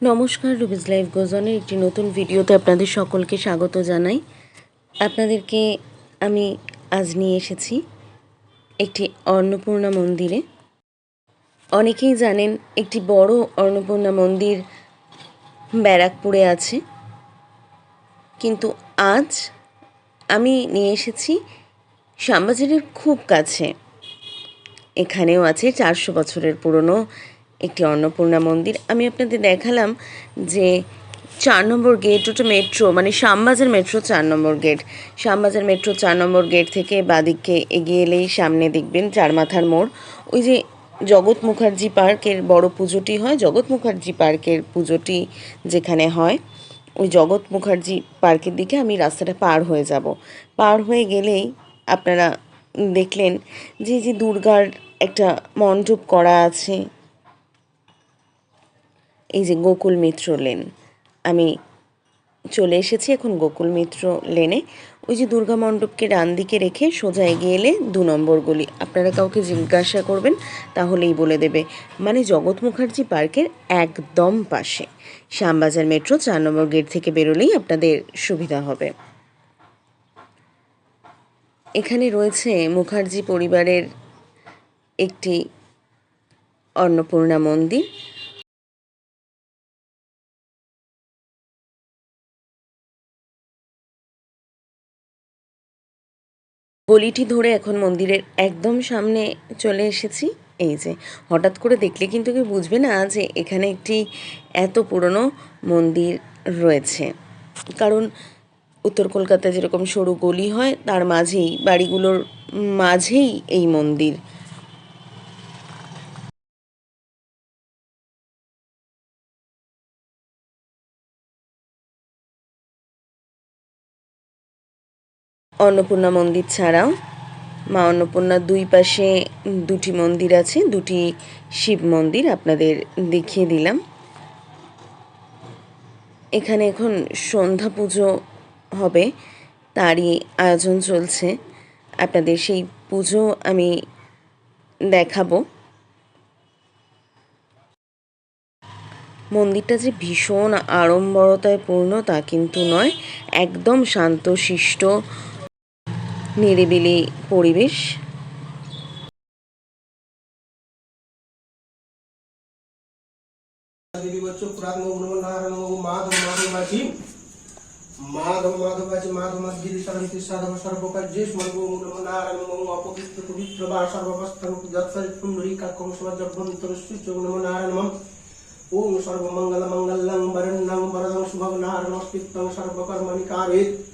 নমস্কার Ruby's live গোজনের একটি নতুন ভিডিওতে আপনাদের সকলকে স্বাগত জানাই। আপনাদেরকে আমি আজ নিয়ে এসেছি। একটি অন্নপূর্ণা মন্দিরে। অনেকেই জানেন একটি বড় অন্নপূর্ণা মন্দির ব্যারাকপুরে আছে। কিন্তু আজ আমি নিয়ে এসেছি শ্যামবাজারের খুব কাছে। এখানেও আছে চারশো বছরের পুরনো একটি অন্নপূর্ণা মন্দির। আমি আপনাদের দেখালাম যে চার নম্বর গেট ওটা মেট্রো মানে শ্যামবাজার মেট্রো চার নম্বর গেট শ্যামবাজার মেট্রো চার নম্বর গেট থেকে বাদিককে এগিয়ে এলেই সামনে দেখবেন চার মাথার মোড়। ওই যে জগৎ মুখার্জি পার্কের বড় পুজোটি হয়, জগৎ মুখার্জি পার্কের পুজোটি যেখানে হয়, ওই জগৎ মুখার্জি পার্কের দিকে আমি রাস্তাটা পার হয়ে যাব। পার হয়ে গেলেই আপনারা দেখলেন যে যে দুর্গার একটা মণ্ডপ করা আছে। এই যে গোকুল মিত্র লেন। আমি চলে এসেছি এখন গোকুল মিত্র লেনে। ওই যে দুর্গা মণ্ডপকে ডান দিকে রেখে সোজা এগিয়ে এলে দু নম্বর গলি। আপনারা কাউকে জিজ্ঞাসা করবেন, তাহলেই বলে দেবে। মানে জগৎ মুখার্জি পার্কের একদম পাশে। শ্যামবাজার মেট্রো চার নম্বর গেট থেকে বেরোলেই আপনাদের সুবিধা হবে। এখানে রয়েছে মুখার্জি পরিবারের একটি অন্নপূর্ণা মন্দির। গলিটি ধরে এখন মন্দিরের একদম সামনে চলে এসেছি। এই যে, হঠাৎ করে দেখলে কিন্তু কেউ বুঝবে না যে এখানে একটি এত পুরনো মন্দির রয়েছে। কারণ উত্তর কলকাতায় যেরকম সরু গলি হয়, তার মাঝেই, বাড়িগুলোর মাঝেই এই মন্দির। অন্নপূর্ণা মন্দির ছাড়াও। মা অন্নপূর্ণার দুই পাশে দুটি মন্দির আছে, দুটি শিব মন্দির আপনাদের দেখিয়ে দিলাম। এখানে এখন সন্ধ্যা পুজো হবে, তারই আয়োজন চলছে। আপনাদের সেই পুজো আমি দেখাবো। মন্দিরটা যে ভীষণ আড়ম্বরতায় পূর্ণ তা কিন্তু নয়, একদম শান্তশিষ্ট নিরিবিলি পরিবেশ देवी बच्चों प्राग मोह नमो नारायण मोह माधव माधवाची माधव माधवाची माधव मस्जिद शांति साधव सर्वकार्ये स्मर्गो मोह नमो नारायण मोह अपवित्र पवित्र वा सर्ववस्थं जत्सर पुण्डरी का कंसवा जब्बं तरस्सु चो नमो नारायण मम ओम सर्वमंगल मंगलं वरन्नं वरदं शुभं नारायणस्पितं सर्वकर्मणि कारयेत्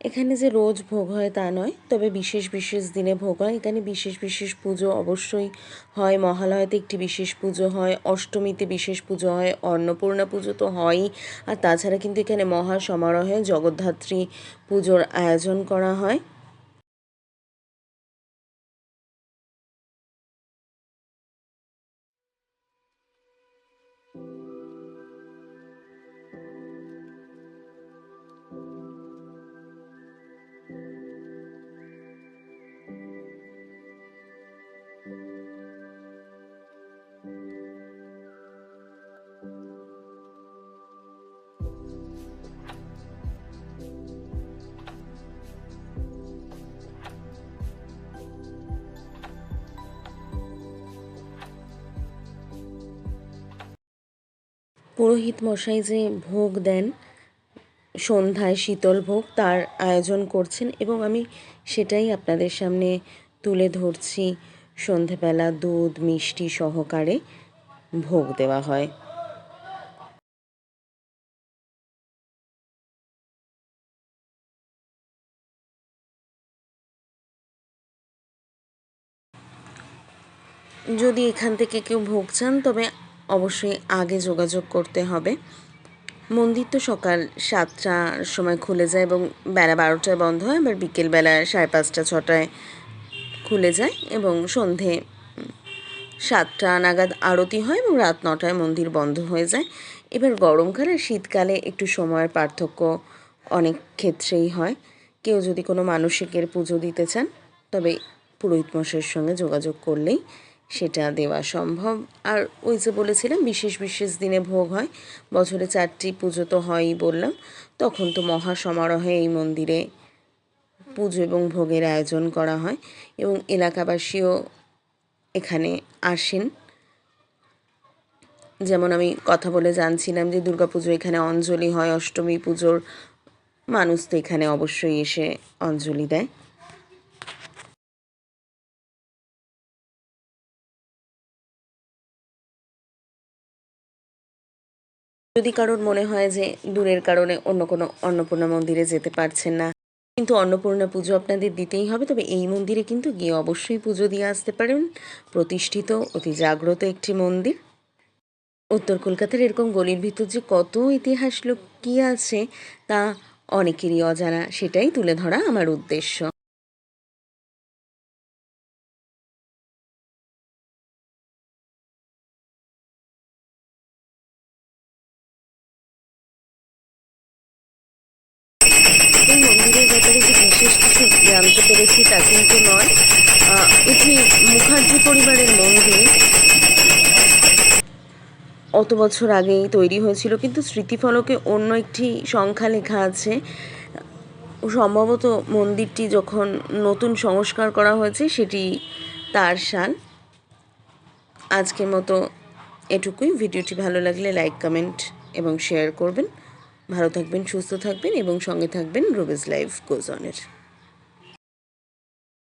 এখানে যে রোজ ভোগ হয় তা নয়, তবে বিশেষ বিশেষ দিনে ভোগ হয়। এখানে বিশেষ বিশেষ পুজো অবশ্যই হয়। মহালয়াতে একটি বিশেষ পুজো হয়, অষ্টমীতে বিশেষ পুজো হয়, অন্নপূর্ণা পুজো তো হয়ই। আর তাছাড়া কিন্তু এখানে মহা সমারোহে জগদ্ধাত্রী পুজোর আয়োজন করা হয়। পুরোহিত মশাই যে ভোগ দেন, সন্ধ্যায় শীতল ভোগ, তার আয়োজন করছেন এবং আমি সেটাই আপনাদের সামনে তুলে ধরছি। সন্ধেবেলা দুধ, মিষ্টি সহকারে ভোগ দেওয়া হয়। যদি এখান থেকে কেউ ভোগ চান, তবে অবশ্যই আগে যোগাযোগ করতে হবে। মন্দির তো সকাল সাতটার সময় খুলে যায় এবং বেলা বারোটায় বন্ধ হয়, আবার বিকেলবেলা সাড়ে পাঁচটা, ছটায় খুলে যায় এবং সন্ধে সাতটা নাগাদ আরতি হয় এবং রাত নটায় মন্দির বন্ধ হয়ে যায়। এবার গরমকালে শীতকালে একটু সময়ের পার্থক্য অনেক ক্ষেত্রেই হয়। কেউ যদি কোনো মানসিকের পুজো দিতে চান, তবে পুরোহিত মশাইয়ের সঙ্গে যোগাযোগ করলেই সেটা দেওয়া সম্ভব। আর ওই যে বলেছিলাম, বিশেষ বিশেষ দিনে ভোগ হয়, বছরে চারটি পুজো তো হয়ই বললাম। তখন তো মহা সমারোহে এই মন্দিরে পুজো এবং ভোগের আয়োজন করা হয় এবং এলাকাবাসীও এখানে আসেন। যেমন আমি কথা বলে জানছিলাম যে দুর্গাপুজো এখানে অঞ্জলি হয়, অষ্টমী পুজোর মানুষ তো এখানে অবশ্যই এসে অঞ্জলি দেয়। যদি কারোর মনে হয় যে দূরের কারণে অন্য কোনো অন্নপূর্ণা মন্দিরে যেতে পারছেন না, কিন্তু অন্নপূর্ণা পুজো আপনাদের দিতেই হবে, তবে এই মন্দিরে কিন্তু গিয়ে অবশ্যই পুজো দিয়ে আসতে পারেন। প্রতিষ্ঠিত, অতি জাগ্রত একটি মন্দির। উত্তর কলকাতার এরকম গলির ভিতর যে কত ইতিহাস লুকিয়ে আছে, তা অনেকেরই অজানা, সেটাই তুলে ধরা আমার উদ্দেশ্য। এই মন্দিরের ব্যাপারে যে বিশেষ কিছু জানতে পেরেছি তা কিন্তু নয়। এটি মুখার্জি পরিবারের মন্দির। অত বছর আগেই তৈরি হয়েছিল, কিন্তু স্মৃতিফলকে অন্য একটি সংখ্যা লেখা আছে। সম্ভবত মন্দিরটি যখন নতুন সংস্কার করা হয়েছে, সেটি তার সাল। আজকের মতো এটুকুই। ভিডিওটি ভালো লাগলে লাইক, কমেন্ট এবং শেয়ার করবেন। ভালো থাকবেন সুস্থ থাকবেন এবং সঙ্গে থাকবেন রুবিজ লাইফ গোজনের